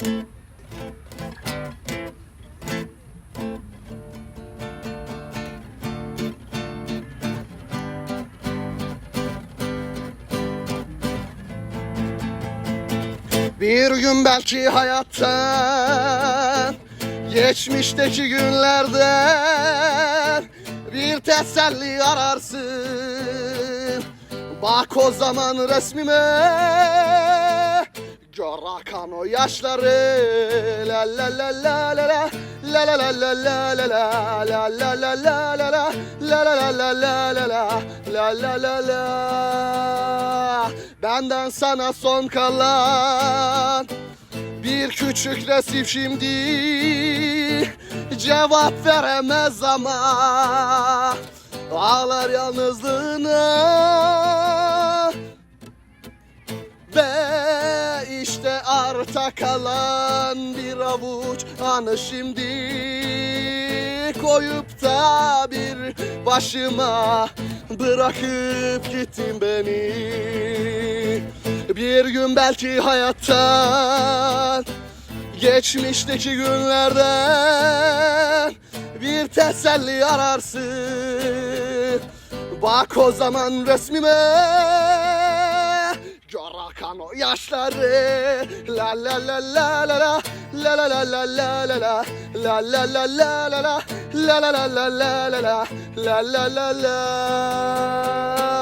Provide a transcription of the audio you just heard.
Bir gün belki hayattan Geçmişteki günlerden Bir teselli ararsın. Bak o zaman resmime Gör akan o yaşları La la la la la la La la la la la la la La la la la la la La la la la la la la La la Benden sana son kalan bir küçük resim şimdi cevap veremez ama ağlar yalnızlığına işte arta kalan bir avuç anı şimdi koyup da bir başıma bırakıp gittin beni. Bir gün belki hayattan Geçmişteki günlerden Bir teselli ararsın. Bak o zaman resmime akan o yaşları La la la la la la La la la la la la la La la la la la la La la la la la la la La la la la